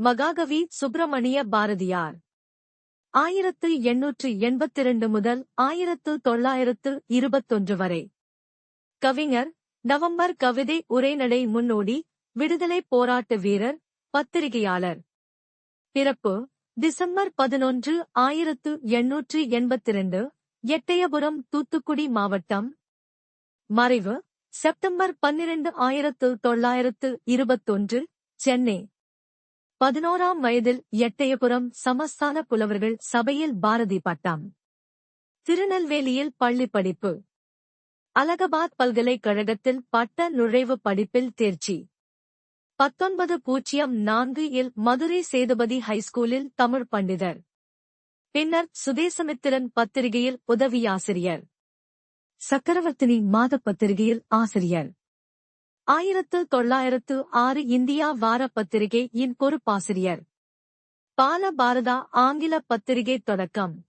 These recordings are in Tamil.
மகாகவி சுப்பிரமணிய பாரதியார். ஆயிரத்து எண்ணூற்று எண்பத்திரண்டு முதல் ஆயிரத்து தொள்ளாயிரத்து இருபத்தொன்று வரை. கவிஞர் நவம்பர் கவிதை உரைநடை முன்னோடி விடுதலைப் போராட்ட வீரர் பத்திரிகையாளர். பிறப்பு டிசம்பர் பதினொன்று ஆயிரத்து எண்ணூற்று எண்பத்திரண்டு எட்டயபுரம் தூத்துக்குடி மாவட்டம். மறைவு செப்டம்பர் பன்னிரண்டு ஆயிரத்து தொள்ளாயிரத்து இருபத்தொன்று சென்னை. பதினோராம் வயதில் எட்டயபுரம் சமஸ்தான புலவர்கள் சபையில் பாரதி பட்டம் திருநெல்வேலியில் பள்ளி படிப்பு. அலகாபாத் பல்கலைக்கழகத்தில் பட்ட நுழைவு படிப்பில் தேர்ச்சி. பத்தொன்பது பூஜ்ஜியம் நான்கு இல் மதுரை சேதுபதி ஹைஸ்கூலில் தமிழ் பண்டிதர். பின்னர் சுதேசமித்திரன் பத்திரிகையில் உதவியாசிரியர். சக்கரவர்த்தினி மாத பத்திரிகையில் ஆசிரியர். ஆயிரத்து தொள்ளாயிரத்து ஆறு இந்தியா வார பத்திரிகை இன் பொறுப்பாசிரியர். பால பாரதா ஆங்கில பத்திரிகை தொடக்கம்.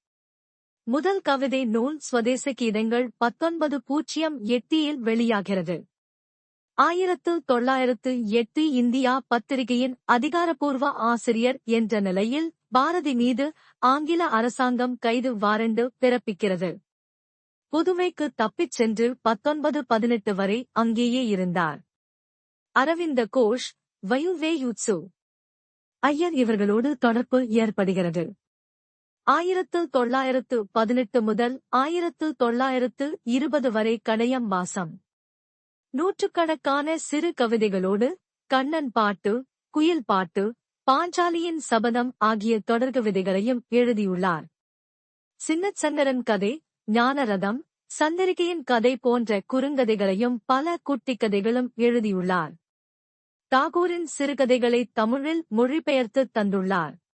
முதல் கவிதை நூல் சுவதேச கீதங்கள் பத்தொன்பது பூஜ்ஜியம் எட்டியில் வெளியாகிறது. ஆயிரத்து தொள்ளாயிரத்து எட்டு இந்தியா பத்திரிகையின் அதிகாரப்பூர்வ ஆசிரியர் என்ற நிலையில் பாரதி மீது ஆங்கில அரசாங்கம் கைது வாரண்டு பிறப்பிக்கிறது. புதுமைக்கு தப்பிச் சென்று பத்தொன்பது பதினெட்டு வரை அங்கேயே இருந்தார். அரவிந்த கோஷ் வயுவே யுட்சு ஐயர் இவர்களோடு தொடர்பு ஏற்படுகிறது. ஆயிரத்து தொள்ளாயிரத்து பதினெட்டு முதல் ஆயிரத்து தொள்ளாயிரத்து இருபது வரை கடையம் வாசம். நூற்றுக்கணக்கான சிறு கவிதைகளோடு கண்ணன் பாட்டு குயில் பாட்டு பாஞ்சாலியின் சபதம் ஆகிய தொடர் கவிதைகளையும் எழுதியுள்ளார். சின்னச்சந்திரன் கதை ஞானரதம் சந்திரிகையின் கதை போன்ற குறுங்கதைகளையும் பல குட்டிக் கதைகளும் எழுதியுள்ளார். தாகூரின் சிறுகதைகளை தமிழில் மொழிபெயர்த்து தந்துள்ளார்.